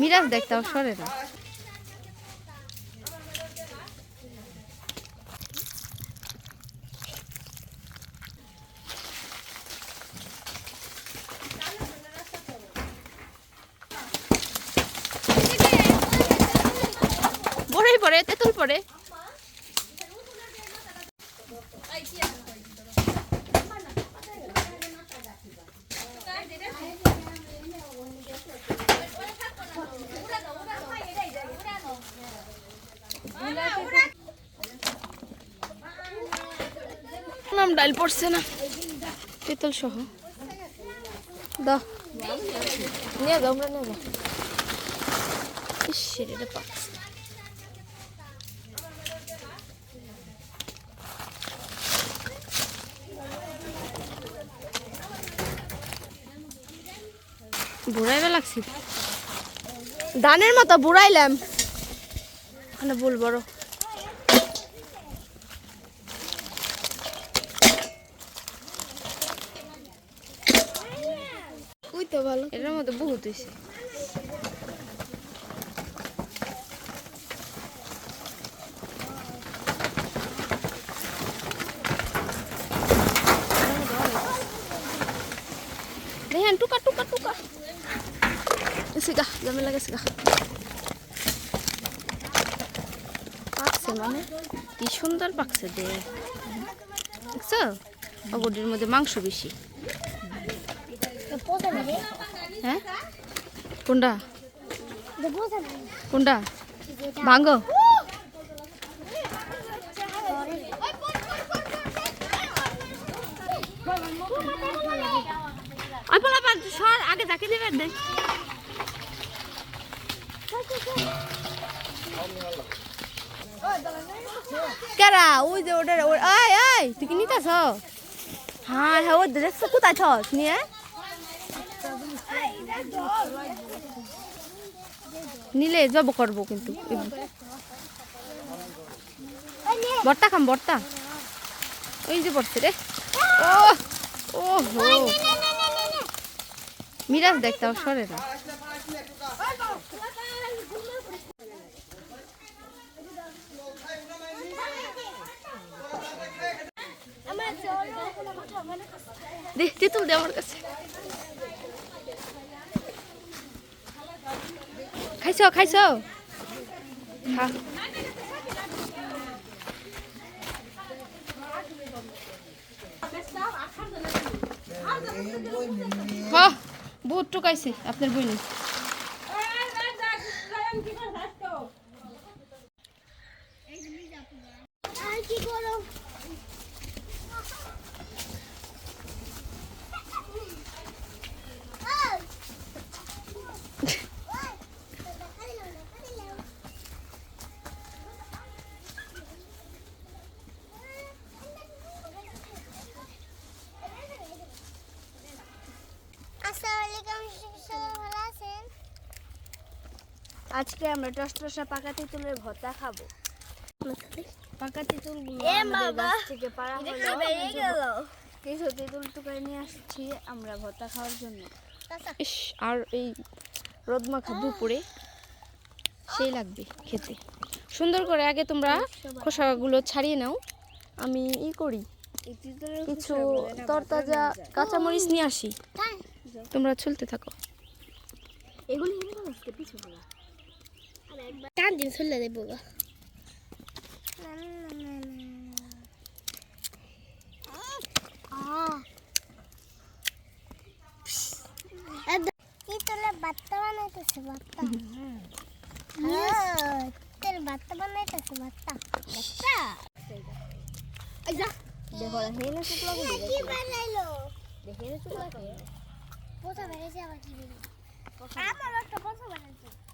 মিরাজ দেখতাম সরে না। পরে তেঁতুল পড়ে ডাল পড়ছে না। তেঁতুল সহ। দাও। নিয়ে যাও আমরা নিয়ে যাও ইস এটা পাচ্ছে বুড়াইবা লাগছে? ধানের মতো বুড়াইলাম। ওখানে ভুল বড়। ওই তো ভালো এটার মধ্যে বহুত হয়েছে দেখেন, টুকা টুকা গেছে গা ঝামেলা গেছে গা। পাকছে মানে? কি সুন্দর পাকছে দে। দেখছ? অগডির মধ্যে মাংস বেশি। হ্যাঁ কোনটা? কোনটা? ভাঙ্গো। আগে যাকে দেবে কেরা? ওই যে নিতেছ? হ্যাঁ হ্যাঁ ওই দেখছ কোথায় ছস? নিয়ে নিলে জব করব কিন্তু। বর্তা খাম, বর্তা। ওই যে পড়ছে রে। ও ও মিরাজ দেখতাম সরে না। দে, তেঁতুল দে আমার কাছে। খাইছ খাইছ? খা। হ্যাঁ বহুত টুকাইছে আপনার বইনি আর কি করো? আজকে আমরা টসটসা পাকা তেঁতুলের ভর্তা খাব। পাকা গাছ থেকে পাড়া হলো। কিছু তেঁতুল টুকাই নিয়ে আসছি আমরা ভর্তা খাওয়ার জন্য। ইস আর এই রোদ মাখা দুপুরে সেই লাগবে খেতে। সুন্দর করে আগে তোমরা খোসাগুলো ছাড়িয়ে নাও। আমি ই করি। কিছু তরতাজা কাঁচামরিচ নিয়ে আসি। তোমরা চলতে থাকো। এগুলি টান দিন চলে দেবো বাত্তা বানাইতেছে বাত্তা তোর বাত্তা বানাইতেছে বাত্তা বাত্তা দেখো হেলে শুকলা কি বানাইলো দেখে চুলা পোতা বেরিয়েছে আবার কি বেরিয়ে আমার একটা পোতা বানাইছে আমার দুটা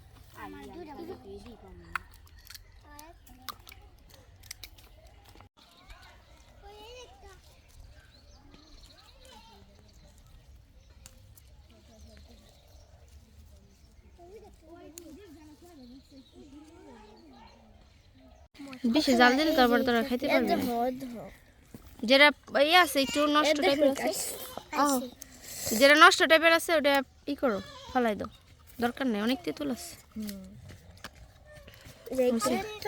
বেশি জাল দিলে তারপর তোরা খাইতে পারবি যেটা ইয়ে আছে একটু নষ্ট টাইপের আছে। যেটা নষ্ট টাইপের আছে ওটা ই করো ফেলাই দাও। দরকার নেই অনেক তেঁতুল আছে।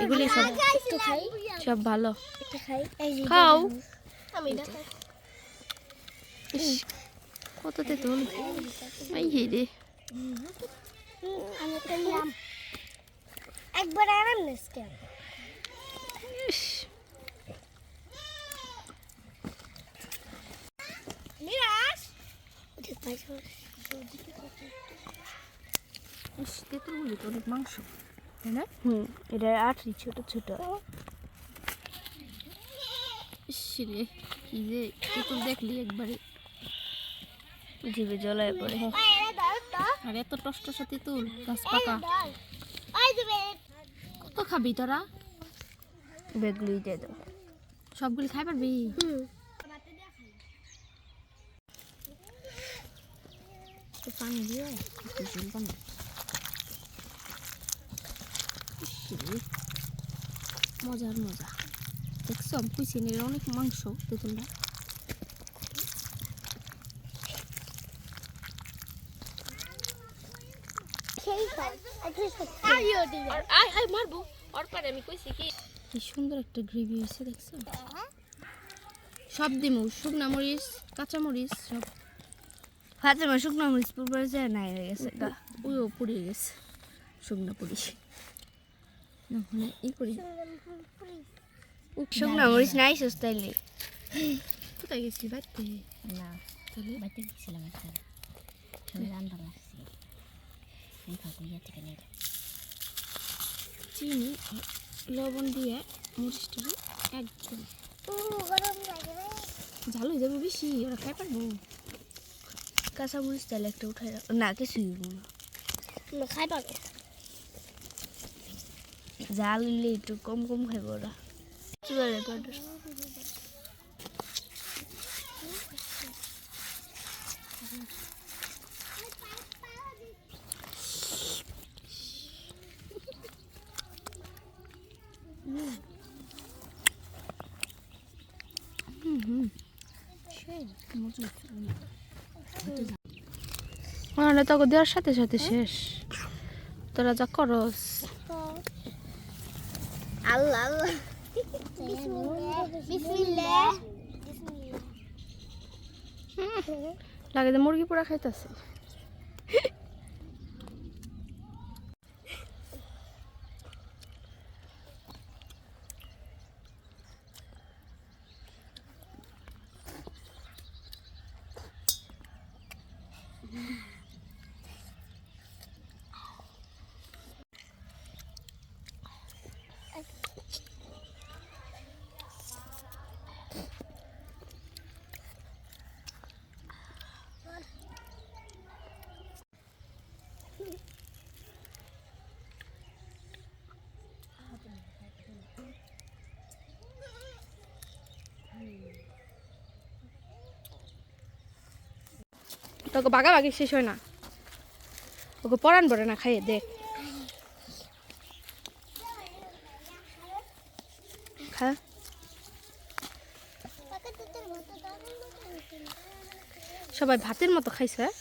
এগুলি সব সব ভালো। খাও। কত তেঁতুল এই রে একবার আরাম ইস, মিরাজ তেঁতুলগুলি তো অনেক মাংস তাই না? হুম এটা আঠি ছোট ছোট। ইস রে কি যে তেঁতুল দেখলি একবারে। জিভে জলায় পড়ে। আর এত টসটসা তেঁতুল গাছ পাকা। কত খাবি তোরা? বেগুলি দিয়ে দাও সবগুলি খাই পারবি? পানি দিয়ে একটু ঝোল বানা ইস রে, মজার মজা। দেখছ আমি এর অনেক মাংস তেঁতুলটা কইছি কি কি সুন্দর একটা গ্রেভি হয়েছে দেখছ? সব দিমু শুকনা মরিচ কাঁচা মরিচ সব। শুকনো মরিচ পুরো যায় নাই হয়ে গেছে ওইও গেছে শুকনা পুরি ই করি শুকনো মরিচ নাই সস্তাইলে কোথায় গেছি বাড়িতে না তাহলে বাড়িতে গেছিলাম একটা সবাই রান্না লাগছি এই ইয়ে থেকে নিয়ে চিনি লবণ দিয়ে মরিচটা একদম ঝাল হয়ে যাবে বেশি ওরা খাই পারব কাঁচা মরিচ তাহলে একটা উঠাই না কিছুই না খাই পাবে জাল একটু কম কম খাইব ওরা। কি বলে তোকে দেওয়ার সাথে সাথে শেষ। তোরা যা করস। আল্লাহ আল্লাহ। লাগে যে মুরগি পোড়া খাইতেছে। তোকে বাগাবাগি শেষ হয় না। ওকে পরান পড়ে না খাইয়ে দেখ সবাই ভাতের মতো খাইছে হ্যাঁ?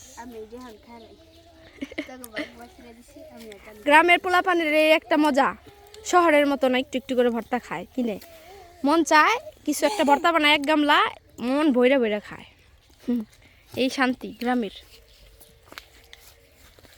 গ্রামের পোলা পানির এই একটা মজা শহরের মতো না একটু একটু করে ভর্তা খায় কিনে। মন চায় কিছু একটা ভর্তা বানায় এক গামলা মন ভৈরা ভৈরা খায়। হুম, এই শান্তি গ্রামের।